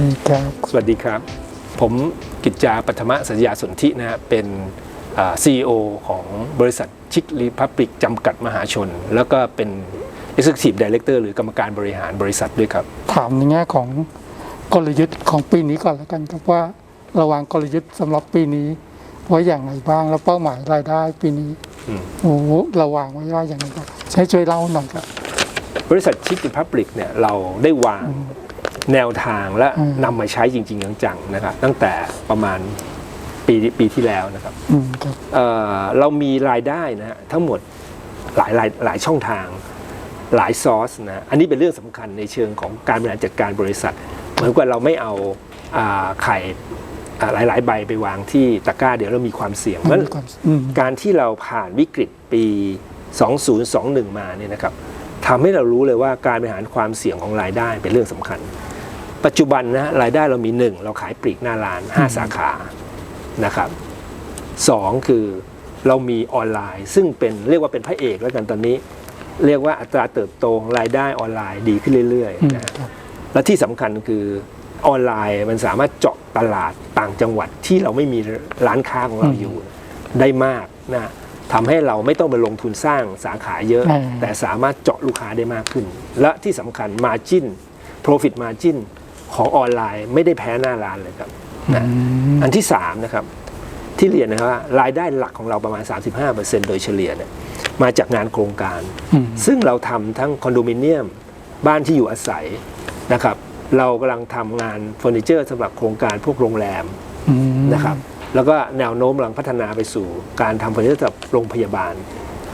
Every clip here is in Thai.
สวัสดีครับ สวัสดีครับ ผมกิจจาปัทมสัญญาสนธินะฮะเป็นซีอีโอ CEO ของบริษัทชิครีพับลิกจำกัดมหาชน แล้วก็เป็น Executive Director หรือกรรมการบริหารบริษัทด้วยครับ ถามในแง่ของกลยุทธ์ของปีนี้ก่อนแล้วกันครับว่าระวางกลยุทธ์สำหรับปีนี้ไว้อย่างไรบ้างแล้วเป้าหมายรายได้ปีนี้อืมโอ้โหระวางไว้ว่าอย่างไรบ้างใช้ช่วยเล่าหน่อยครับบริษัทชิครีพับลิกเนี่ยเราได้วาง แนวทางและอืมนำมาใช้จริง ๆ จังๆนะครับ ตั้งแต่ประมาณปีปีที่แล้วนะครับอืมครับเอ่อเรามีรายได้นะฮะทั้งหมดหลายหลายหลายช่องทางหลายซอสนะอันนี้เป็นเรื่องสำคัญในเชิงของการบริหารจัดการบริษัท เหมือนกับเราไม่เอาอ่าไข่อ่าหลาย ๆ ใบไปวางที่ตะกร้าเดี๋ยวเรามีความเสี่ยงเพราะฉะนั้นมีความอืมการที่เราผ่านวิกฤตปี 2021 มาเนี่ยนะครับทำให้เรารู้เลยว่าการบริหารความเสี่ยงของรายได้เป็นเรื่องสำคัญ ปัจจุบันนะรายได้เรามีหนึ่งเราขายปลีกหน้าร้าน 5 สาขานะครับสองคือเรามีออนไลน์ ซึ่งเป็นเรียกว่าเป็นพระเอกแล้วกันตอนนี้ เรียกว่าอัตราเติบโตของรายได้ออนไลน์ดีขึ้นเรื่อยอืมๆนะฮะครับและที่สำคัญคือออนไลน์มันสามารถเจาะตลาดต่างจังหวัดที่เราไม่มีร้านค้าของเราอยู่ได้มากนะทำให้เราไม่ต้องไปลงทุนสร้างสาขาเยอะอืมแต่สามารถเจาะลูกค้าได้มากขึ้น และที่สำคัญ Margin Profit Margin ของออนไลน์ไม่ได้แพ้หน้าร้านเลยครับนะอืมอันที่3นะครับที่เรียนนะครับว่ารายได้หลักของเราประมาณ 35%โดยเฉลี่ยเนี่ยมาจากงานโครงการอืมซึ่งเราทำทั้งคอนโดมิเนียมบ้านที่อยู่อาศัยนะครับ เรากำลังทำงานเฟอร์นิเจอร์สำหรับโครงการพวกโรงแรมอืมนะครับแล้วก็แนวโน้มกำลังพัฒนาไปสู่การทำเฟอร์นิเจอร์สำหรับโรงพยาบาล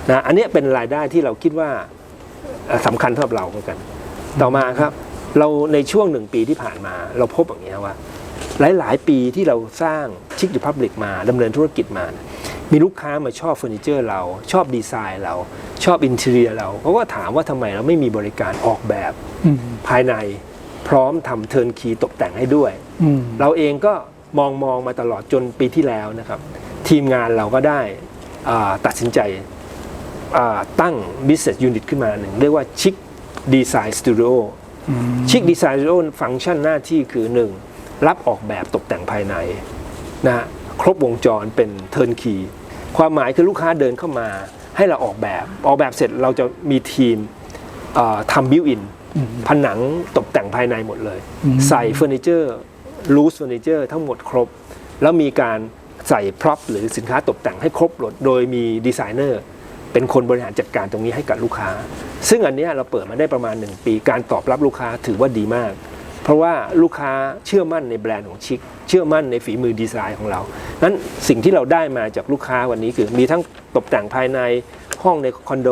นะอันเนี้ยเป็นรายได้ที่เราคิดว่าเอ่อสำคัญสำหรับเราเหมือนกัน ต่อมาครับ เราในช่วงหนึ่งปีที่ผ่านมา เราพบอย่างนี้ยว่า หลาย ๆ ปีที่เราสร้างชิคดิพับลิกมาดำเนินธุรกิจมาเนี่ยมีลูกค้ามาชอบเฟอร์นิเจอร์เรา ชอบดีไซน์เราชอบอินเท i รียเราเขาก็ถามว่าทำไมเราไม่มีบริการออกแบบอืมภายในพร้อมทำเทิร์นคีตกแต่งให้ด้วยอืมเราเองก็มองมองมาตลอดจนปีที่แล้วนะครับ ทีมงานเราก็ได้อ่าตัดสินใจอ่าตั้ง business unit ขึ้นมาหนึ่งเรียกว่าชิคดีไซน์สตูดิโออืม ชิคดีไซน์สตูดิโอฟังก์ชันหน้าที่คือ 1. รับออกแบบตกแต่งภายในนะฮะครบวงจรเป็นเทิร์นคีความหมายคือลูกค้าเดินเข้ามา ให้เราออกแบบ ออกแบบเสร็จเราจะมีทีมเอ่อทำบิวอินอืมผนังตกแต่งภายในหมดเลยอืมใส่เฟอร์นิเจอร์ลูสเฟอร์นิเจอร์ทั้งหมดครบ แล้วมีการใส่พร็อพหรือสินค้าตกแต่งให้ครบหมดโดยมีดีไซเนอร์ เป็นคนบริหารจัดการตรงนี้ให้กับลูกค้า ซึ่งอันนี้เราเปิดมาได้ประมาณ 1 ปี การตอบรับลูกค้าถือว่าดีมาก เพราะว่าลูกค้าเชื่อมั่นในแบรนด์ของชิค เชื่อมั่นในฝีมือดีไซน์ของเรา นั้นสิ่งที่เราได้มาจากลูกค้าวันนี้คือมีทั้งตกแต่งภายในห้องในคอนโด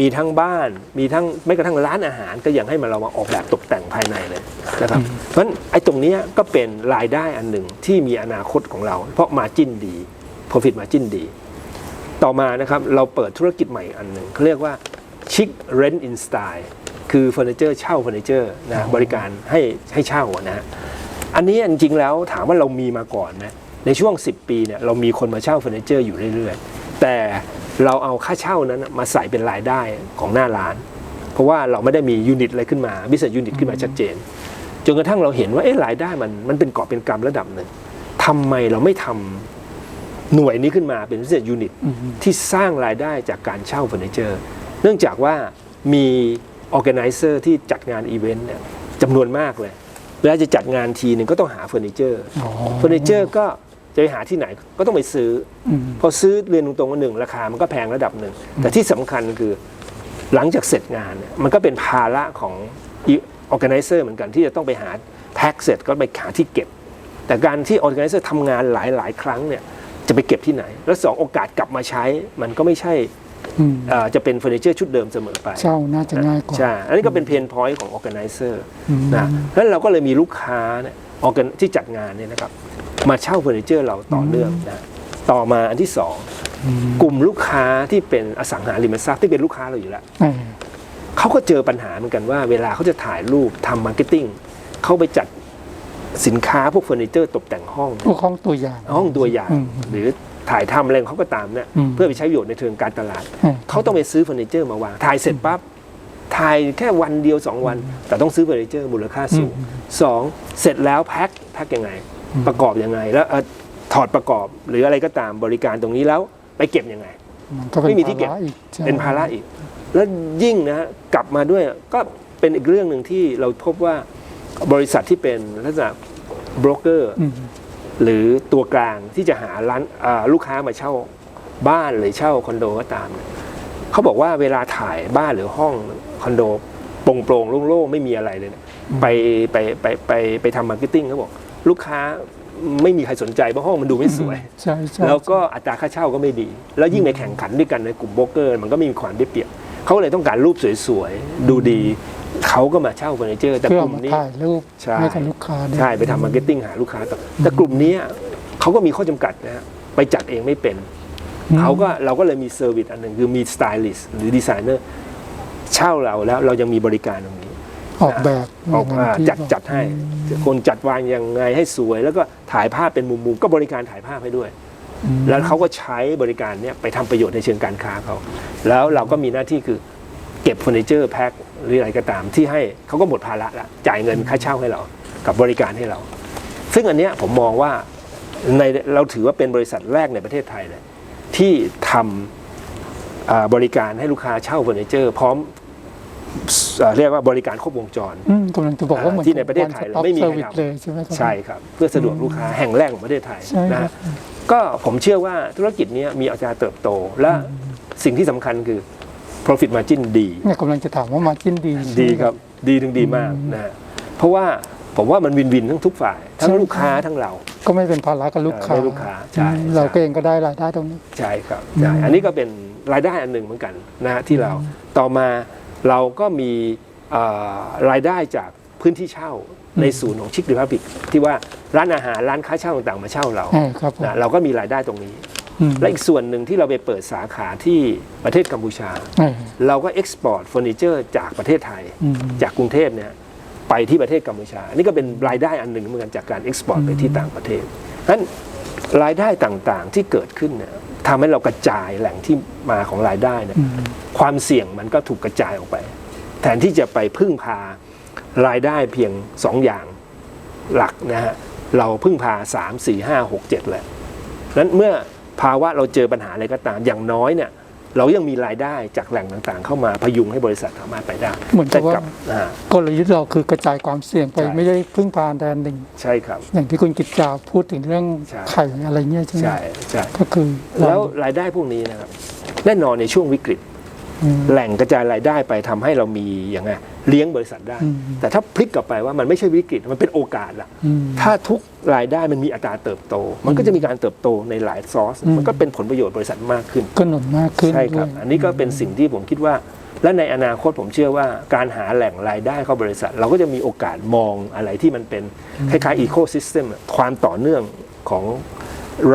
มีทั้งบ้าน มีทั้งไม่กระทั่งร้านอาหาร ก็ยังให้มาเรามาออกแบบตกแต่งภายในเลยนะครับ เพราะฉะนั้นไอ้ตรงนี้ก็เป็นรายได้อันหนึ่งที่มีอนาคตของเรา เพราะมาจิ้นดี profit margin ดี ต่อมานะครับเราเปิดธุรกิจใหม่อันหนึ่งเขาเรียกว่า chic rent in style คือเฟอร์นิเจอร์เช่าเฟอร์นิเจอร์นะบริการให้ให้เช่าอะนะฮะอันนี้จริงๆแล้วถามว่าเรามีมาก่อนนะในช่วง 10 ปีเนี่ยเรามีคนมาเช่าเฟอร์นิเจอร์อยู่เรื่อยๆ แต่เราเอาค่าเช่านั้นมาใส่เป็นรายได้ของหน้าร้าน เพราะว่าเราไม่ได้มียูนิตอะไรขึ้นมาบิสเนสยูนิตขึ้นมาชัดเจน จนกระทั่งเราเห็นว่าเอ๊ะรายได้มันมันเป็นกอบเป็นกำระดับหนึ่งทำไมเราไม่ทำ หน่วยนี้ขึ้นมาเป็น business unit อืมที่สร้างรายได้จากการเช่าเฟอร์นิเจอร์ เนื่องจากว่ามี organizer ที่จัดงานอีเวนต์เนี่ยจำนวนมากเลยเวลาจะจัดงานทีหนึ่งก็ต้องหาเฟอร์นิเจอร์อ๋อเฟอร์นิเจอร์ก็จะไปหาที่ไหนก็ต้องไปซื้ออืมพอซื้อเรียนตรงๆว่าหนึ่งราคามันก็แพงระดับหนึ่ง แต่ที่สำคัญคือหลังจากเสร็จงานเนี่ยมันก็เป็นภาระของ organizer เหมือนกันที่จะต้องไปหาแพ็กเสร็จก็ไปหาที่เก็บ แต่การที่ organizer ทำงานหลายๆ ครั้งเนี่ย จะไปเก็บที่ไหน แล้วสองโอกาสกลับมาใช้มันก็ไม่ใช่อืมเอ่อจะเป็นเฟอร์นิเจอร์ชุดเดิมเสมอไปเช่าน่าจะง่ายกว่าใช่อันนี้ก็เป็นเพนพอยต์ของ organizer อืมนะแล้วเราก็เลยมีลูกค้าเนี่ย organ ที่จัดงานเนี่ยนะครับ มาเช่าเฟอร์นิเจอร์เราต่อเนื่องนะต่อมาอันที่สองอืมกลุ่มลูกค้าที่เป็นอสังหาริมทรัพย์ที่เป็นลูกค้าเราอยู่แล้วเออเขาก็เจอปัญหาเหมือนกันว่า เวลาเขาจะถ่ายรูปทำมาร์เก็ตติ้งเขาไปจัด สินค้าพวกเฟอร์นิเจอร์ตกแต่งห้อง พวกห้องตัวอย่าง ห้องตัวอย่างอืมหรือถ่ายทำอะไรของเขาก็ตามเนี่ยอืมเพื่อไปใช้ประโยชน์ในเชิงการตลาดเออเขาต้องไปซื้อเฟอร์นิเจอร์มาวาง ถ่ายเสร็จปั๊บถ่ายแค่วันเดียวสองวัน แต่ต้องซื้อเฟอร์นิเจอร์มูลค่าสูงสองเสร็จแล้วแพ็คแพ็คยังไง ประกอบยังไง แล้วเอ่อถอดประกอบหรืออะไรก็ตามบริการตรงนี้แล้วไปเก็บยังไงมันก็เป็นไม่มีที่เก็บภาระอีกใช่เป็นภาระอีก แล้วยิ่งนะฮะกลับมาด้วยก็เป็นอีกเรื่องหนึ่งที่เราพบว่าบริษัทที่เป็นลักษณะโบรกเกอร์อืมหรือตัวกลางที่จะหาร้านอ่าลูกค้ามาเช่าบ้านหรือเช่าคอนโดก็ตามเนี่ยเขาบอกว่าเวลาถ่ายบ้านหรือห้องคอนโดโปร่งๆโล่งๆไม่มีอะไรเลยเนี่ยไปไปไปไปไปทำมาร์เก็ตติ้งเขาบอก ลูกค้าไม่มีใครสนใจเพราะห้องมันดูไม่สวยใช่ใช่แล้วก็อัตราค่าเช่าก็ไม่ดี แล้วยิ่งไปแข่งขันด้วยกันในกลุ่มโบรกเกอร์ มันก็ไม่มีความได้เปรียบเขาเลยต้องการรูปสวยๆ ดูดี เขาก็มาเช่าเฟอร์นิเจอร์แต่เพื่อกลุ่มมานี้ ถ่ายรูปใช่ ให้กับลูกค้าด้วยใช่ไปทำมาร์เก็ตติ้งหาลูกค้าต่อแต่กลุ่มเนี้ยเขาก็มีข้อจำกัดนะฮะไปจัดเองไม่เป็น อืม เขาก็เราก็เลยมีเซอร์วิสอันหนึ่งคือมีสไตลิสต์หรือดีไซเนอร์เช่าเราแล้วเรายังมีบริการตรงนี้ ออกแบบออกมาที่จัดบอกจัดให้คนจัดวางยังไงให้สวย แล้วก็ถ่ายภาพเป็นมุมๆก็บริการถ่ายภาพให้ด้วย อืมแล้วเขาก็ใช้บริการเนี้ยไปทำประโยชน์ในเชิงการค้าเขา แล้วเราก็มีหน้าที่คือเก็บเฟอร์นิเจอร์แพ็ค หรืออะไรก็ตามที่ให้เขาก็หมดภาระละจ่ายเงินค่าเช่าให้เรากับบริการให้เรา ซึ่งอันเนี้ยผมมองว่าในเราถือว่าเป็นบริษัทแรกในประเทศไทยเลยที่ทำอ่าบริการให้ลูกค้าเช่าเฟอร์นิเจอร์ พร้อมเอ่อเรียกว่าบริการครบวงจรอืมกำลังจะบอกว่าเหมือนที่ในประเทศไทยกับไม่มีใคร one stop service ทำเลยใช่ไหมครับใช่ครับเพื่อสะดวกลูกค้าแห่งแรกของประเทศไทยใช่นะครัฮะบก็ผมเชื่อว่าธุรกิจเนี้ยมีอัตราเติบโตและสิ่งที่สำคัญคือ profit margin ดีเนี่ยกำลังจะถามว่ามาจิ้นดีใช่ไหม ดีครับดีถึงดีมากนะฮะเพราะว่าผมว่ามันวินวินทั้งทุกฝ่าย ทั้งใช่ ลูกค้าทั้งเรา ก็ไม่เป็นภาระกับลูกค้าเออไม่ลูกค้าใช่อืมเราใช่ก็เองก็ได้รายได้ตรงนี้ ใช่ครับใช่อันนี้ก็เป็นรายได้อันหนึ่งเหมือนกันนะฮะที่เราต่อมาเราก็มีเอ่อรายได้จากพื้นที่เช่าในศูนย์ของชิคดิพับบิกที่ว่าร้านอาหารร้านค้าเช่าต่างๆมาเช่าเราอ่าครับผมนะเราก็มีรายได้ตรงนี้อืม และอีกส่วนหนึ่งที่เราไปเปิดสาขาที่ประเทศกัมพูชาเออเราก็เอ็กซ์พอร์ตเฟอร์นิเจอร์จากประเทศไทยอืมจากกรุงเทพเนี่ยไปที่ประเทศกัมพูชาอันนี้ก็เป็นรายได้อันหนึ่งเหมือนกันจากการเอ็กซ์พอร์ตไปที่ต่างประเทศนั้นรายได้ต่างๆที่เกิดขึ้นเนี่ยทำให้เรากระจายแหล่งที่มาของรายได้เนี่ยอืมความเสี่ยงมันก็ถูกกระจายออกไป แทนที่จะไปพึ่งพารายได้เพียงสองอย่างหลักนะฮะเราพึ่งพาสามสี่ห้าหกเจ็ดแหละนั้นเมื่อ ภาวะเราเจอปัญหาอะไรก็ตามอย่างน้อยเนี่ยเรายังมีรายได้จากแหล่งต่างๆ เข้ามาพยุงให้บริษัทสามารถไปได้เหมือนกับว่าแต่อ่ากลยุทธ์เราคือกระจายความเสี่ยงไปใช่ไม่ได้พึ่งพาแดนหนึ่งใช่ครับ อย่างที่คุณกิจจาพูดถึงเรื่องใช่ไข่อะไรเงี้ยใช่ไหมใช่ใช่ก็คือแล้วรายได้พวกนี้นะครับแน่นอนในช่วงวิกฤตอืมแหล่งกระจายรายได้ไปทำให้เรามีอย่างไง เลี้ยงบริษัทได้อืมแต่ถ้าพลิกกลับไปว่ามันไม่ใช่วิกฤตมันเป็นโอกาสละอืมถ้าทุกรายได้มันมีอัตราเติบโต มันก็จะมีการเติบโตในหลายซอสอืมมันก็เป็นผลประโยชน์บริษัทมากขึ้นก็หนุนมากขึ้นใช่ครับด้วยอันนี้ก็เป็นสิ่งที่ผมคิดว่า และในอนาคตผมเชื่อว่าการหาแหล่งรายได้เข้าบริษัท เราก็จะมีโอกาสมองอะไรที่มันเป็นคล้ายๆอีโคซิสเต็มความต่อเนื่องของ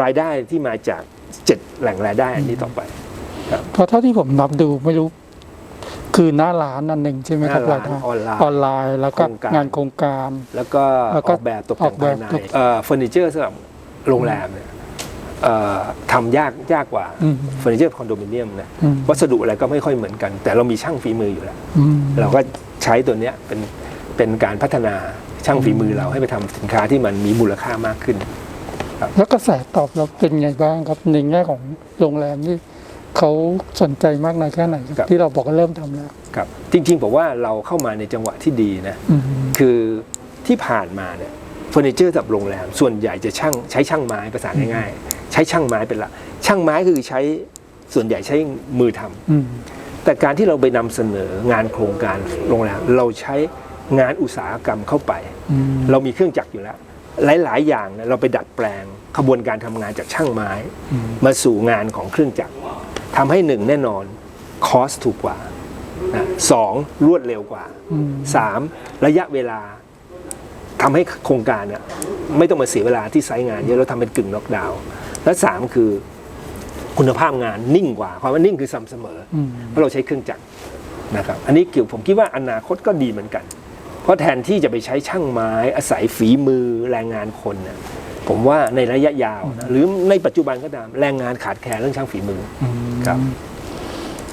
รายได้ที่มาจากเจ็ดแหล่งรายได้อันนี้ต่อไปเพราะเท่าที่ผมนับดูไม่รู้ คือหน้าร้านอันหนึ่งใช่ไหมครับหน้าร้านรายได้ออนไลน์ออนไลน์แล้วก็โครงการ งานโครงการ แล้วก็แล้วอก็อกแบบตกแต่งภายในออกแบบตก เอ่อเฟอร์นิเจอร์สำหรับโรงแรมเนี่ยเอ่อทำยากยากกว่าอืม เฟอร์นิเจอร์คอนโดมิเนียมนะอืม วัสดุอะไรก็ไม่ค่อยเหมือนกัน แต่เรามีช่างฝีมืออยู่แล้ว อืม เราก็ใช้ตัวเนี้ยเป็นเป็นการพัฒนาช่างฝีมือเราให้ไปทำสินค้าที่มันมีมูลค่ามากขึ้น แล้วกระแสตอบรับเป็นไงบ้างครับในแง่ของโรงแรมนี่ เขาสนใจมากน้อยแค่ไหนครับครับที่เราบอกว่าเริ่มทำแล้วครับ จริง ๆ ผมว่าเราเข้ามาในจังหวะที่ดีนะอืมคือที่ผ่านมาเนี่ยเฟอร์นิเจอร์สำหรับโรงแรมส่วนใหญ่จะช่างใช้ช่างไม้ภาษาง่ายๆใช้ช่างไม้เป็นหลักช่างไม้คือใช้ส่วนใหญ่ใช้มือทำอืมแต่การที่เราไปนำเสนองานโครงการโรงแรมเราใช้งานอุตสาหกรรมเข้าไปอืมเรามีเครื่องจักรอยู่แล้ว หลาย ๆ อย่างเนี่ยเราไปดัดแปลงขบวนการทำงานจากช่างไม้อืมมาสู่งานของเครื่องจักร ทำให้หนึ่งแน่นอนคอสถูกกว่านะสองรวดเร็วกว่าอืมสามระยะเวลาทำให้โครงการเนี่ยไม่ต้องมาเสียเวลาที่ไซต์งานเยอะเราทำเป็นกึ่งน็อกดาวน์และสามคือคุณภาพงานนิ่งกว่าความว่านิ่งคือสม่ำเสมออืมเพราะเราใช้เครื่องจักรนะครับอันนี้เกี่ยวผมคิดว่าอนาคตก็ดีเหมือนกัน เพราะแทนที่จะไปใช้ช่างไม้อาศัยฝีมือแรงงานคนเนี่ยผมว่าในระยะยาวนะหรือในปัจจุบันก็ตามแรงงานขาดแคลนเรื่องช่างฝีมืออืม ครับ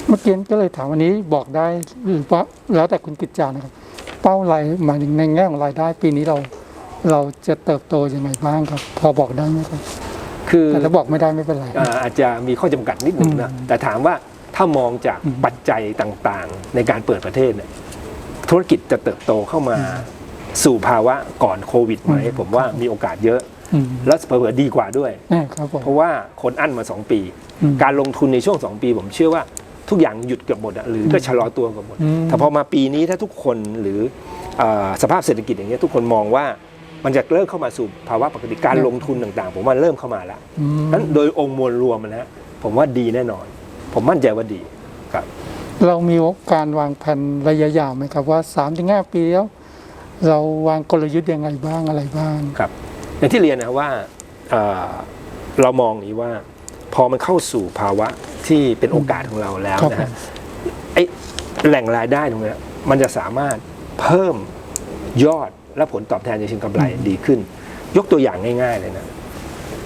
เมื่อกี้ก็เลยถามวันนี้บอกได้หรือว่าแล้วแต่คุณกิจจานะครับ เป้ารายหมายถึงในแง่ของรายได้ ปีนี้เรา เราจะเติบโตยังไงบ้างครับ พอบอกได้ไหมครับ คือแต่ถ้าบอกไม่ได้ไม่เป็นไรอ่าอาจจะมีข้อจำกัดนิดหนึ่งนะอืมแต่ถามว่าถ้ามองจากอืมปัจจัยต่างๆ ในการเปิดประเทศเนี่ยธุรกิจจะเติบโตเข้ามาสู่ภาวะก่อนโควิดไหมอืมผมว่ามีโอกาสเยอะอืม และเผื่อๆดีกว่าด้วยแน่ครับผมเพราะว่าคนอั้นมา 2 ปีอืมการลงทุนในช่วง 2 ปี ผมเชื่อว่าทุกอย่างหยุดเกือบหมดอะหรือก็ชะลอตัวเกือบหมดอืมแต่พอมาปีนี้ถ้าทุกคนหรือเออสภาพเศรษฐกิจอย่างเงี้ยทุกคนมองว่ามันจะเริ่มเข้ามาสู่ภาวะปกติการลงทุนต่างๆ ผมว่าเริ่มเข้ามาแล้วอืมนั้นโดยองค์มวลรวมนะฮะผมว่าดีแน่นอน ผมมั่นใจว่าดีครับ เรามีการวางแผนระยะยาวไหมครับว่าสามถึงห้าปีแล้วเราวางกลยุทธ์ยังไงบ้างอะไรบ้างครับ อย่างที่เรียนนะว่าเอ่อเรามองอย่างนี้ว่าพอมันเข้าสู่ภาวะที่เป็นโอกาสของเราแล้วครับนะผฮะมไอ้แหล่งรายได้ตรงเนี้ยมันจะสามารถเพิ่มยอดและผลตอบแทนในเชิงกำไรดีขึ้น ยกตัวอย่างง่าย ๆ เลยนะ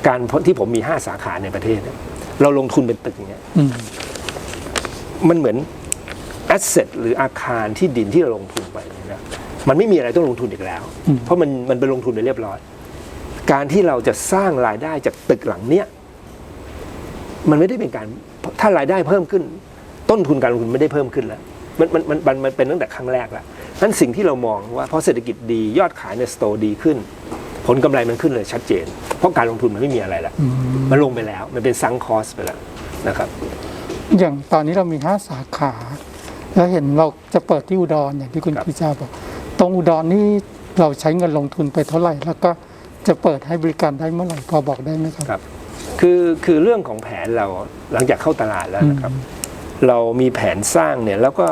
การที่ผมมี5สาขาในประเทศเนี่ยเราลงทุนเป็นตึกอย่างเงี้ยอืมมันเหมือนแอสเซทหรืออาคารที่ดินที่เราลงทุนไปเนี่ยนะมันไม่มีอะไรต้องลงทุนอีกแล้วอืมเพราะมันมันเป็นลงทุนไปเรียบร้อย การที่เราจะสร้างรายได้จากตึกหลังเนี้ยมันไม่ได้เป็นการถ้ารายได้เพิ่มขึ้น ต้นทุนการลงทุนไม่ได้เพิ่มขึ้นแล้วมันมันมันมันมันเป็นตั้งแต่ครั้งแรกแล้วนั้นสิ่งที่เรามองว่าเพราะเศรษฐกิจดียอดขายในสโตร์ดีขึ้น ผลกำไรมันขึ้นเลยชัดเจน เพราะการลงทุนมันไม่มีอะไรละอืมมันลงไปแล้ว มันเป็นซังคอสไปแล้วนะครับ อย่างตอนนี้เรามีห้าสาขา แล้วเห็นเราจะเปิดที่อุดรอย่างที่คุณครับพิจาบอก ตรงอุดรนี่เราใช้เงินลงทุนไปเท่าไหร่แล้วก็ จะเปิดให้บริการได้เมื่อไหร่พอบอกได้ไหมครับ ครับ คือคือเรื่องของแผนเราหลังจากเข้าตลาดแล้วนะครับ เรามีแผนสร้างเนี่ยแล้วก็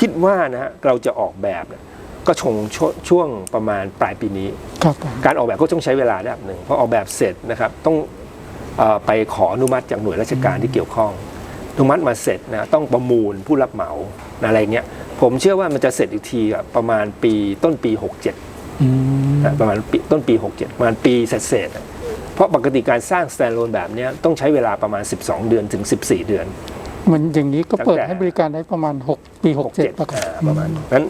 คิดว่านะฮะเราจะออกแบบเนี่ยก็ชงชวช่วงประมาณปลายปีนี้ ครับผมการออกแบบก็ต้องใช้เวลาระดับหนึ่งเพราะออกแบบเสร็จนะครับต้องเออไปขออนุมัติจากหน่วยราชการที่เกี่ยวข้องอนุมัติมาเสร็จนะต้องประมูลผู้รับเหมาอะไรเงี้ยผมเชื่อว่ามันจะเสร็จอีกทีอะประมาณปีต้นปี 67อืมนะ ประมาณปีต้นปี 67 ประมาณปีเศษๆอะเพราะปกติการสร้าง standalone แบบเนี้ยต้องใช้เวลาประมาณ 12 เดือนถึง 14 เดือนเหมือนอย่างนี้ก็เปิดตั้งแต่ให้บริการได้ประมาณ 6 ปี 67ประ67กาอ่าประมาณนั้น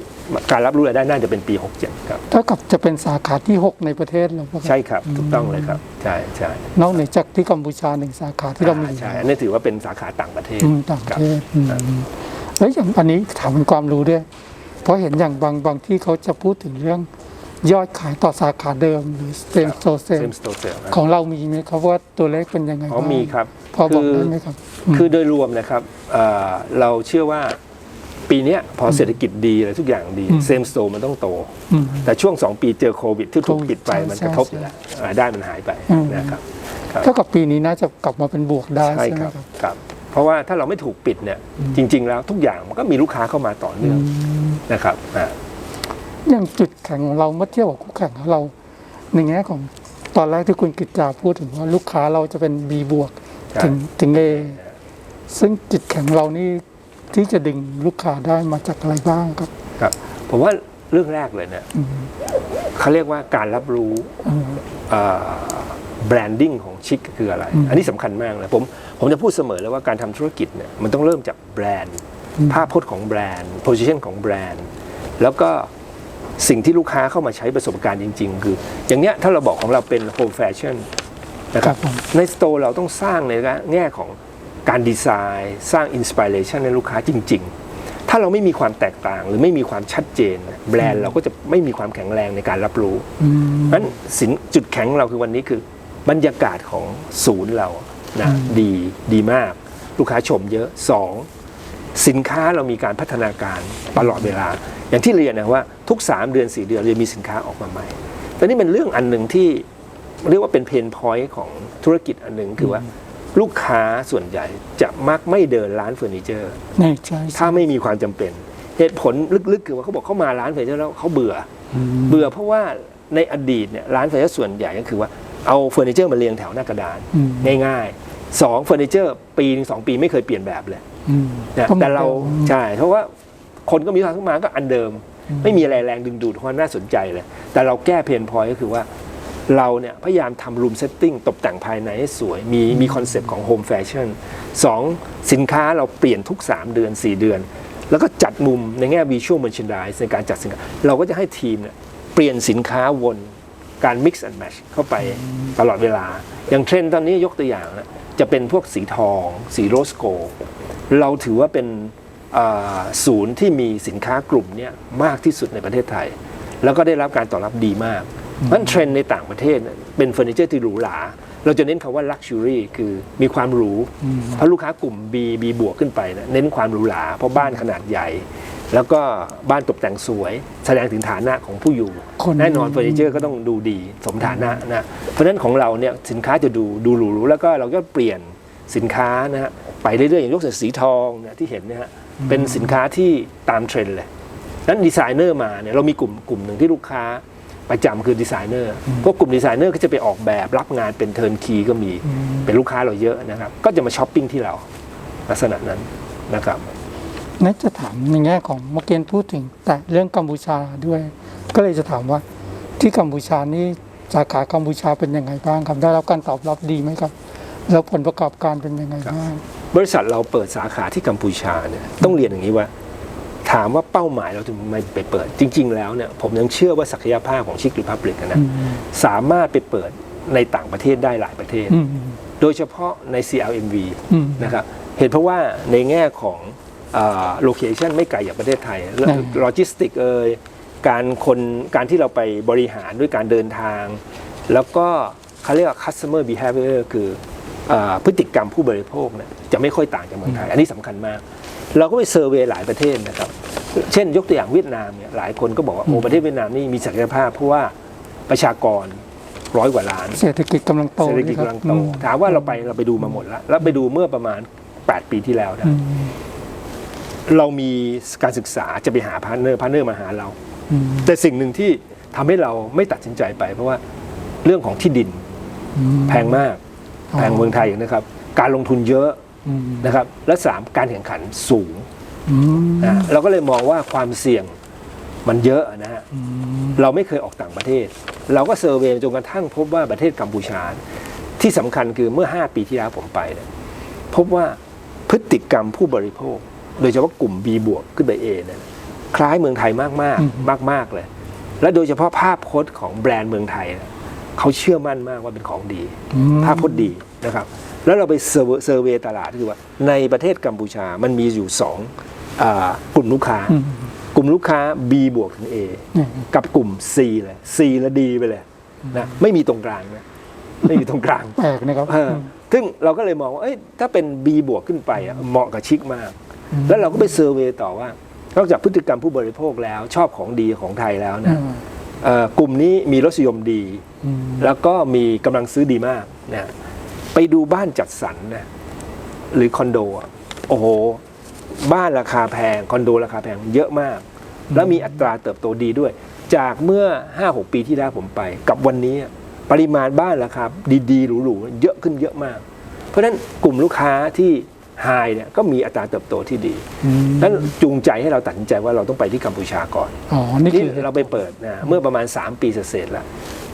การรับรู้รายได้น่าจะเป็นปี 67 ครับเท่ากับจะเป็นสาขาที่ 6 ในประเทศเราปะครับใช่ครับ ถูกต้องเลยครับ ใช่ใช่นอกเหนือจากที่กัมพูชาหนึ่งสาขาที่เรามีอ่าใช่อันนี้ถือว่าเป็นสาขาต่างประเทศอืมต่างประเทศอืมแล้วอย่างอันนี้ถามเป็นความรู้ด้วย เพราะเห็นอย่างบางบางที่เขาจะพูดถึงเรื่อง ยอดขายต่อสาขาเดิมหรือเซมโซเซม Same store sale นะของเรามีไหมครับว่าตัวเลขเป็นยังไงอ๋อบ้างมีครับพอบอกคืได้ไหมครับมคือโดยรวมนะครับเอ่อเราเชื่อว่าปีเนี้ยพอเศรษฐกิจดีอะไรทุกอย่างดีอืม เซมสโตมันต้องโต ม แต่ช่วง 2 ปีเจอโควิดที่ถูกโควิดปิดไปใช่มันใช่กระทบอยู่แล้วรายได้มันหายไปอืม นะครับเท่ากับปีนี้น่าจะกลับมาเป็นบวกได้ใช่ใช่ไหคมรับครับครับ เพราะว่าถ้าเราไม่ถูกปิดเนี่ยจริง ๆ แล้วทุกอย่างมันก็มีลูกค้าเข้ามาต่อเนื่องอืมนะครับอ่า อย่างจุดแข็งของเราเมื่อเทียบกับคู่แข่งของเรา ในแง่ของตอนแรกที่คุณกิจจาพูดถึงว่าลูกค้าเราจะเป็น B บวกใช่ถึงถึง A ซึ่งจุดแข็งเรานี่ที่จะดึงลูกค้าได้มาจากอะไรบ้างครับ ครับ ผมว่าเรื่องแรกเลยเนี่ยอืมเขาเรียกว่าการรับรู้อืมแบรนดิ้งของชิคคืออะไรอืมอันนี้สำคัญมากเลยผมผมจะพูดเสมอเลยว่าการทำธุรกิจเนี่ยมันต้องเริ่มจากแบรนด์อืมภาพพจน์ของแบรนด์โพ i ิชันของแบรนด์ แล้วก็ สิ่งที่ลูกค้าเข้ามาใช้ประสบการณ์จริง ๆ คือ อย่างเนี้ยถ้าเราบอกของเราเป็นโฮมแฟชั่นนะคครัรับบผมในสโตร์เราต้องสร้างในแง่ของการดีไซน์ สร้างอินสปิเรชันให้ลูกค้าจริง ๆ ถ้าเราไม่มีความแตกต่างหรือไม่มีความชัดเจน แบรนด์เราก็จะไม่มีความแข็งแรงในการรับรู้อืมนั้นสินจุดแข็งของเราคือวันนี้คือบรรยากาศของศูนย์เรานะอืมดีดีมาก ลูกค้าชมเยอะสอง สินค้าเรามีการพัฒนาการตลอดเวลา อย่างที่เรียนนะว่าทุก 3 เดือน 4 เดือนเราจะมีสินค้าออกมาใหม่แต่นี่เป็นเรื่องอันหนึ่งที่เรียกว่าเป็นเพนพอยต์ของธุรกิจอันหนึ่งคือว่าลูกค้าส่วนใหญ่จะมักไม่เดินร้านเฟอร์นิเจอร์ในใจถ้าไม่มีความจำเป็น เหตุผลลึกๆคือว่าเขาบอกเขามาร้านเฟอร์นิเจอร์แล้วเขาเบื่ออืมเบื่อเพราะว่าในอดีตเนี่ยร้านเฟอร์นิเจอร์ส่วนใหญ่ก็คือว่าเอาเฟอร์นิเจอร์มาเรียงแถวหน้ากระดานอืมง่ายๆสองเฟอร์นิเจอร์ปีหนึงสองปีไม่เคยเปลี่ยนแบบเลย อืมนะก็หมืแต่อนเราดิม ใช่เพราะว่าคนก็มีทางเข้ามาก็อันเดิม ไม่มีอะไรแรงดึงดูดความน่าสนใจเลยแต่เราแก้เพนพอยก็คือว่า เราเนี่ยพยายามทำรูมเซตติ้งตกแต่งภายในให้สวยมีมีคอนเซปต์ของโฮมแฟชั่นสองสินค้าเราเปลี่ยนทุก 3 เดือน 4 เดือน แล้วก็จัดมุมในแง่วิชวล m ม r c h a n d i s e ในการจัดสินค้า เราก็จะให้ทีมเนี่ยเปลี่ยนสินค้าวนการ mix and match เข้าไปตลอดเวลา อย่างเทรนด์ตอนนี้ยกตัวอย่างนะจะเป็นพวกสีทอง สีโรสโก เราถือว่าเป็นอ่าศูนย์ที่มีสินค้ากลุ่มเนี้มากที่สุดในประเทศไทย แล้วก็ได้รับการตอบรับดีมากนั้นเทรนด์ในต่างประเทศเนี่ยเป็นเฟอร์นิเจอร์ที่หรูหราเราจะเน้นคำว่า luxury คือมีความหรู เพราะลูกค้ากลุ่ม B B บวกขึ้นไปเนยเน้นความหรูหราเพราะบ้านขนาดใหญ่ แล้วก็บ้านตกแต่งสวย แสดงถึงฐานะของผู้อยู่คนแน่นอนเฟอร์นิเจอร์ก็ต้องดูดีสมฐานะนะเพราะฉะนั้นของเราเนี่ยสินค้าจะดูดูหรูๆแล้วก็เราก็เปลี่ยนสินค้านะฮะ ไปเรื่อยๆอย่างยกเสสีทองเนี่ยที่เห็นเนี่ยฮะเป็นสินค้าที่ตามเทรนด์เลยนั้นดีไซเนอร์มาเนี่ยเรามีกลุ่มกลุ่มหนึ่งที่ลูกค้าประจำคือดีไซเนอร์พวกกลุ่มดีไซเนอร์ก็จะไปออกแบบรับงานเป็นเทิร์นคีก็มีเป็นลูกค้าเราเยอะนะครับ ก็จะมาช้อปปิ้งที่เราลักษณะนั้นนะครับนั่นจะถามในแง่ของเมื่อกี้พูดถึงแต่เรื่องกัมพูชาด้วย ก็เลยจะถามว่าที่กัมพูชานี่สาขากัมพูชาเป็นยังไงบ้างครับได้รับการตอบรับดีไหมครับ แล้วผลประกอบการเป็นยังไงบ้าง บริษัทเราเปิดสาขาที่กัมพูชาเนี่ยต้องเรียนอย่างนี้ว่า ถามว่าเป้าหมายเราถึงไม่ไปเปิด จริง ๆ แล้วเนี่ยผมยังเชื่อว่าศักยภาพของชิคริพับลิกนะอืมสามารถไปเปิดในต่างประเทศได้หลายประเทศอืมโดยเฉพาะใน CLMV อืมนะครับเหตุเพราะว่าในแง่ของโลเคชันไม่ไกลจากประเทศไทยอืมโลจิสติกเอ่ยการคนการที่เราไปบริหารด้วยการเดินทาง แล้วก็เขาเรียกว่า customer behavior คืออา พฤติกรรมผู้บริโภคเนี่ยจะไม่ค่อยต่างจากเมืองไทย อันนี้สำคัญมาก เราก็ไปเซอร์เวยหลายประเทศนะครับ เช่นยกตัวอย่างเวียดนามเนี่ยหลายคนก็บอกว่าโอ้ประเทศเวียดนามนี่มีศักยภาพเพราะว่าประชากรร้อยกว่าล้าน เศรษฐกิจกำลังโตเศรษฐกิจด้วยคกำบลังโตอืมถามว่าเราไปเราไปดูมาหมดแล้ว แล้วไปดูเมื่อประมาณ 8 ปีที่แล้วนะอืมเรามีการศึกษาจะไปหาพาร์ทเนอร์พาร์ทเนอร์มาหาเราอืมแต่สิ่งหนึ่งที่ทำให้เราไม่ตัดสินใจไป เพราะว่าเรื่องของที่ดินอืมแพงมากอ๋อ แพงเมืองไทยนะครับ การลงทุนเยอะอืมนะครับ และสามการแข่งขันสูงอืมนะเราก็เลยมองว่าความเสี่ยงมันเยอะนะฮะอืมเราไม่เคยออกต่างประเทศ เราก็เซอร์เวย์จนกระทั่งพบว่าประเทศกัมพูชา ที่สำคัญคือเมื่อ 5 ปีที่แล้วผมไปเนี่ยพบว่าพฤติกรรมผู้บริโภค โดยเฉพาะกลุ่ม B บวกขึ้นไป A เนี่ยคล้ายเมืองไทยมากมากมากมาก ๆ เลย และโดยเฉพาะภาพพจน์ของแบรนด์เมืองไทยเนี่ย เขาเชื่อมั่นมากว่าเป็นของดีอืมภาพพจน์ดีนะครับ แล้วเราไปเซอร์เวเซอร์เวย์ตลาดคือว่า ในประเทศกัมพูชามันมีอยู่สองอากลุ่มลูกค้าอืมกลุ่มลูกค้า B บวกถึง A เนี่ยกับกลุ่ม C เลย C และ D ไปเลยนะไม่มีตรงกลางนะไม่มีตรงกลางแปลกนะครับเออซึ่งเราก็เลยมองว่าเอ้ยถ้าเป็น B บวกขึ้นไปอะเหมาะกับชิคมากมแล้วเราก็ไปเซอร์เวย์ต่อว่านอกจากพฤติกรรมผู้บริโภคแล้วชอบของดีของไทยแล้วอืนะมเอ่อ กลุ่มนี้มีรสนิยมดีอืมแล้วก็มีกำลังซื้อดีมากนะไปดูบ้านจัดสรรนะหรือคอนโดอะโอ้โห บ้านราคาแพง คอนโดราคาแพงเยอะมาก แล้วมีอัตราเติบโตดีด้วย จากเมื่อ 5-6 ปีที่แล้วผมไป กับวันนี้อะปริมาณบ้านราคาดีๆหรูๆเยอะขึ้นเยอะมาก เพราะฉะนั้นกลุ่มลูกค้าที่ ไฮเนี่ยก็มีอัตราเติบโตที่ดีอืมนั้นจูงใจให้เราตัดสินใจว่าเราต้องไปที่กัมพูชาก่อนอ๋อนี่นี่คือเราไปเปิดนะเมื่อประมาณ 3 ปีเศษๆแล้ว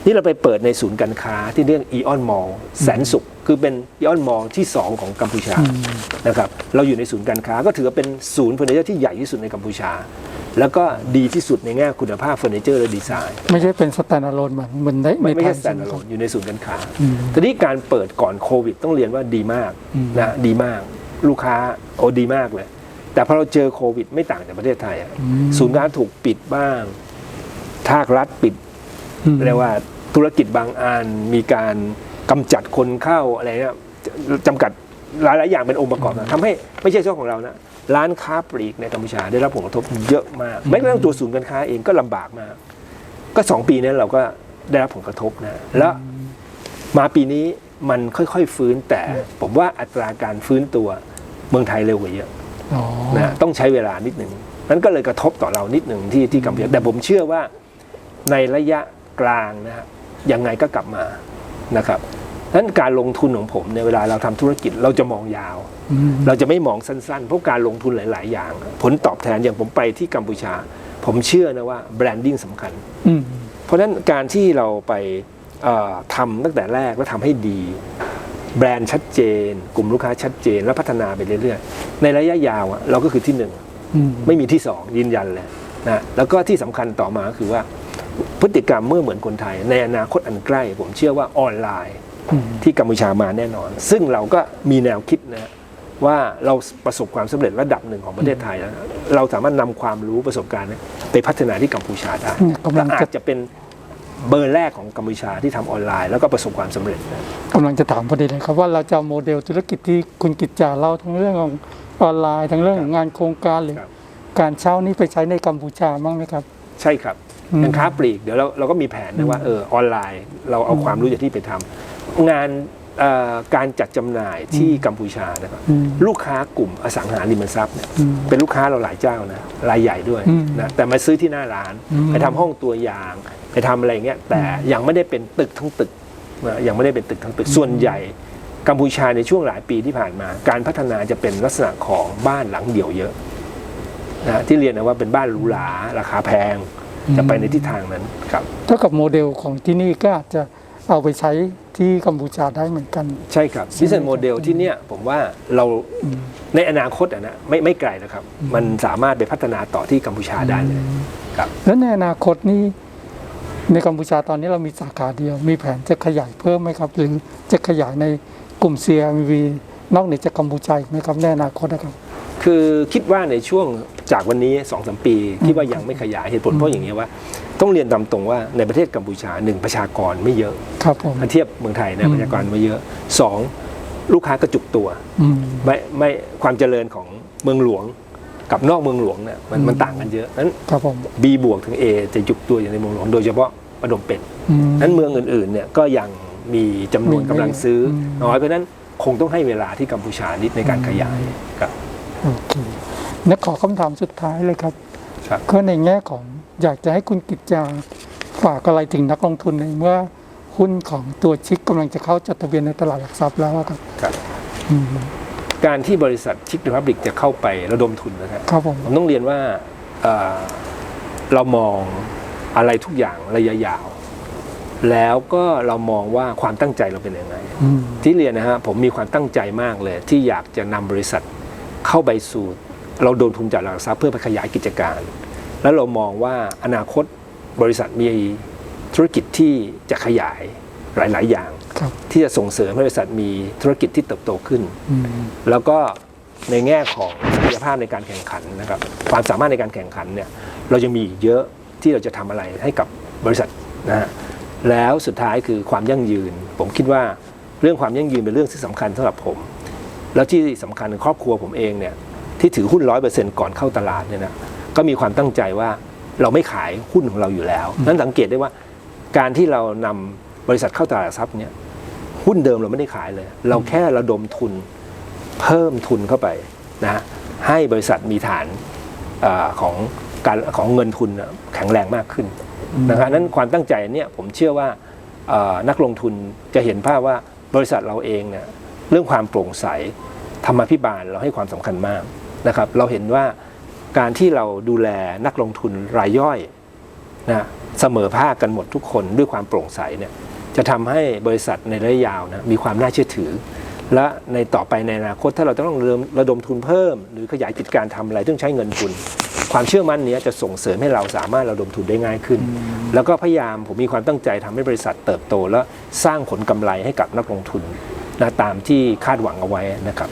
นี่เราไปเปิดในศูนย์การค้าที่เรียกอีออนมอลแสนสุข คือเป็นอีออนมอลที่ 2 ของกัมพูชาอืมนะครับเราอยู่ในศูนย์การค้าก็ถือว่าเป็นศูนย์เฟอร์นิเจอร์ที่ใหญ่ที่สุดในกัมพูชา แล้วก็ดีที่สุดในแง่คุณภาพเฟอร์นิเจอร์และดีไซน์ ไม่ใช่เป็นสแตนด์อะโลนเหมือนเหมือนในไม่ไม่ไทใช่ยสแตนด์ใช่ไหมโลครับนอยู่ในศูนย์การค้าอืมทีนี้การเปิดก่อนโควิด ต้องเรียนว่าดีมากอืมนะดีมาก ลูกค้าโอ้ดีมากเลย แต่พอเราเจอโควิด ไม่ต่างจากประเทศไทยอะอืมศูนย์การถูกปิดบ้างภาครัฐปิดอืมเรียกว่าธุรกิจบางอันมีการกำจัดคนเข้าอะไรเนี่ยจำกัดหลายๆอย่างเป็นองค์ประกอบนะทำให้ไม่ใช่เฉพาะของเรานะร้านค้าปลีกในกัมพูชาได้รับผลกระทบเยอะมากแม้กระทั่งตัวศูนย์การค้าเองก็ลำบากมาก ก็สองปีนั้นเราก็ได้รับผลกระทบนะ แล้วมาปีนี้ มันค่อยๆฟื้นแต่ผมว่าอัตราการฟื้นตัวเมืองไทยเร็วกว่าเยอะอ๋อนะต้องใช้เวลานิดหนึ่งนั้นก็เลยกระทบต่อเรานิดหนึ่งที่ที่กัมพูชาแต่ผมเชื่อว่าในระยะกลางนะครับยังไงก็กลับมานะครับนั้นการลงทุนของผมในยเวลาเราทำธุรกิจเราจะมองยาวอืมเราจะไม่มองสั้นๆ เพราะการลงทุนหลาย ๆ อย่าง ผลตอบแทนอย่างผมไปที่กัมพูชา ผมเชื่อนะว่าแบรนดิ้งสำคัญอืมเพราะฉะนั้นการที่เราไปเอ่อ ทำตั้งแต่แรกแล้วทำให้ดี แบรนด์ชัดเจน กลุ่มลูกค้าชัดเจน แล้วพัฒนาไปเรื่อยๆ ในระยะยาวอะเราก็คือที่หนึ่งอืมไม่มีที่สองยืนยันเลยนะแล้วก็ที่สำคัญต่อมาก็คือว่าพฤติกรรมเมื่อเหมือนคนไทย ในอนาคตอันใกล้ ผมเชื่อว่าออนไลน์อืมที่กัมพูชามาแน่นอน ซึ่งเราก็มีแนวคิดนะฮะว่าเราประสบความสำเร็จระดับหนึ่งของประเทศไทยแล้ว เราสามารถนำความรู้ประสบการณ์เนี้ไปพัฒนาที่กัมพูชาได้เนี่ยกำลังและอาจะจจะเป็น เบอร์แรกของกัมพูชาที่ทำออนไลน์ แล้วก็ประสบความสำเร็จนะกำลังจะถามพอดีเลยครับว่าเราจะเอาโมเดลธุรกิจที่คุณกิจจาเล่าทั้งเรื่องของออนไลน์ทั้งเรื่องของงานโครงการหรือครับการเช่านี่ไปใช้ในกัมพูชาบ้างไหมครับ ใช่ครับอืมอย่างค้าปลีกเดี๋ยวเราเราก็มีแผนนะว่าเออออนไลน์ เราเอาความรู้จากที่ไปทำงานเอ่อ การจัดจำหน่ายที่กัมพูชานะครับอืมลูกค้ากลุ่มอสังหาริมทรัพย์เนี่ยอืมเป็นลูกค้าเราหลายเจ้านะรายใหญ่ด้วยอืมนะแต่มาซื้อที่หน้าร้านอืมไปทำห้องตัวอย่าง ไปทำอะไรเงี้ยแต่ยังไม่ได้เป็นตึกทั้งตึกนะยังไม่ได้เป็นตึกทั้งตึกส่วนใหญ่กัมพูชาในช่วงหลายปีที่ผ่านมา การพัฒนาจะเป็นลักษณะของบ้านหลังเดี่ยวเยอะนะที่เรียนนะว่าเป็นบ้านหรูหราราคาแพงจะไปในทิศทางนั้นครับเท่ากับโมเดลของที่นี่ก็อาจจะเอาไปใช้ ที่กัมพูชาได้เหมือนกัน ใช่ครับ business model ที่เนี้ยผมว่าเราในอนาคตอะนะไม่ไม่ไกลนะครับ มันสามารถไปพัฒนาต่อที่กัมพูชาได้เลยครับ แล้วในอนาคตนี่ในกัมพูชาตอนนี้เรามีสาขาเดียว มีแผนจะขยายเพิ่มไหมครับ หรือจะขยายในกลุ่ม CMV นอกเหนือจากกัมพูชาอีกไหมครับในอนาคตนะครับ คือคิดว่าในช่วงจากวันนี้2อสปีคิดว่ายังไม่ขยายเหตุผลเพราะอย่างนี้ยว่า ต้องเรียนตามตรงว่าในประเทศกัมพูชาหนึ่งประชากรไม่เยอะครับผมถ้าเทียบเมืองไทยอืนะมประชากรไม่เยอะสองลูกค้ากระจุกตัวอืม ไม่ไม่ความเจริญของเมืองหลวงกับนอกเมืองหลวงเนี่ยมันอืม มันต่างกันเยอะนั้น ครับผม B บวกถึง A จะจุกตัวอยู่ในเมืองหลวงโดยเฉพาะประดมเป็ดอืม นั้นเมืองอื่นๆเนี่ยก็ยังมีจำนวนมีไม่กำลังซื้ออม น้อยเพราะฉะนั้นคงต้องให้เวลาที่กัมพูชานิดในการขยายครับ โอเคนักขอคำถามสุดท้ายเลยครับ ครับ ก็ในแง่ของ อยากจะให้คุณกิจจาฝากอะไรถึงนักลงทุนในเมื่อหุ้นของตัวชิกกำลังจะเข้าจดทะเบียนในตลาดหลักทรัพย์แล้วอะครับครับ อืมการที่บริษัทชิครีพับลิกจะเข้าไประดมทุนนะครับ ครับผม ผมต้องเรียนว่าเอ่อเรามองอะไรทุกอย่างระยะยาว แล้วก็เรามองว่าความตั้งใจเราเป็นยังไง อืม ที่เรียนนะฮะผมมีความตั้งใจมากเลย ที่อยากจะนำบริษัทเข้าไปสู่เราโดนทุนจากหลักทรัพย์เพื่อไปขยายกิจการ แล้วเรามองว่าอนาคตบริษัทมีธุรกิจที่จะขยายหลาย ๆ อย่างครับที่จะส่งเสริมให้บริษัทมีธุรกิจที่เติบโตขึ้นอืมแล้วก็ในแง่ของศักยภาพในการแข่งขันนะครับความสามารถในการแข่งขันเนี่ยเราจะมีอีกเยอะที่เราจะทำอะไรให้กับบริษัทนะฮะแล้วสุดท้ายคือความยั่งยืน ผมคิดว่าเรื่องความยั่งยืนเป็นเรื่องที่สำคัญสำหรับผม แล้วที่สำคัญครอบครัวผมเองเนี่ยที่ถือหุ้นร้อยเปอร์เซ็นต์ก่อนเข้าตลาดเนี่ยนะ ก็มีความตั้งใจว่าเราไม่ขายหุ้นของเราอยู่แล้วนั้นสังเกตได้ว่าการที่เรานำบริษัทเข้าตลาดหลักทรัพย์เนี่ยหุ้นเดิมเราไม่ได้ขายเลย เราแค่ระดมทุนเพิ่มทุนเข้าไปนะให้บริษัทมีฐานเออของการของเงินทุนน่ะแข็งแรงมากขึ้นนะครับนั้นความตั้งใจเนี่ยผมเชื่อว่าเอ่อนักลงทุนจะเห็นภาพว่าบริษัทเราเองเนี่ยเรื่องความโปร่งใสธรรมาภิบาลเราให้ความสำคัญมากนะครับ เราเห็นว่า การที่เราดูแลนักลงทุนรายย่อยนะเสมอภาคกันหมดทุกคนด้วยความโปร่งใสเนี่ยจะทำให้บริษัทในระยะยาวนะมีความน่าเชื่อถือ และในต่อไปในอนาคตถ้าเราต้องเริ่มระดมทุนเพิ่ม หรือขยายกิจการทำอะไรต้องใช้เงินทุน ความเชื่อมั่นเนี้ยจะส่งเสริมให้เราสามารถระดมทุนได้ง่ายขึ้น แล้วก็พยายามผมมีความตั้งใจทำให้บริษัทเติบโต และสร้างผลกำไรให้กับนักลงทุนนะตามที่คาดหวังเอาไว้นะครับ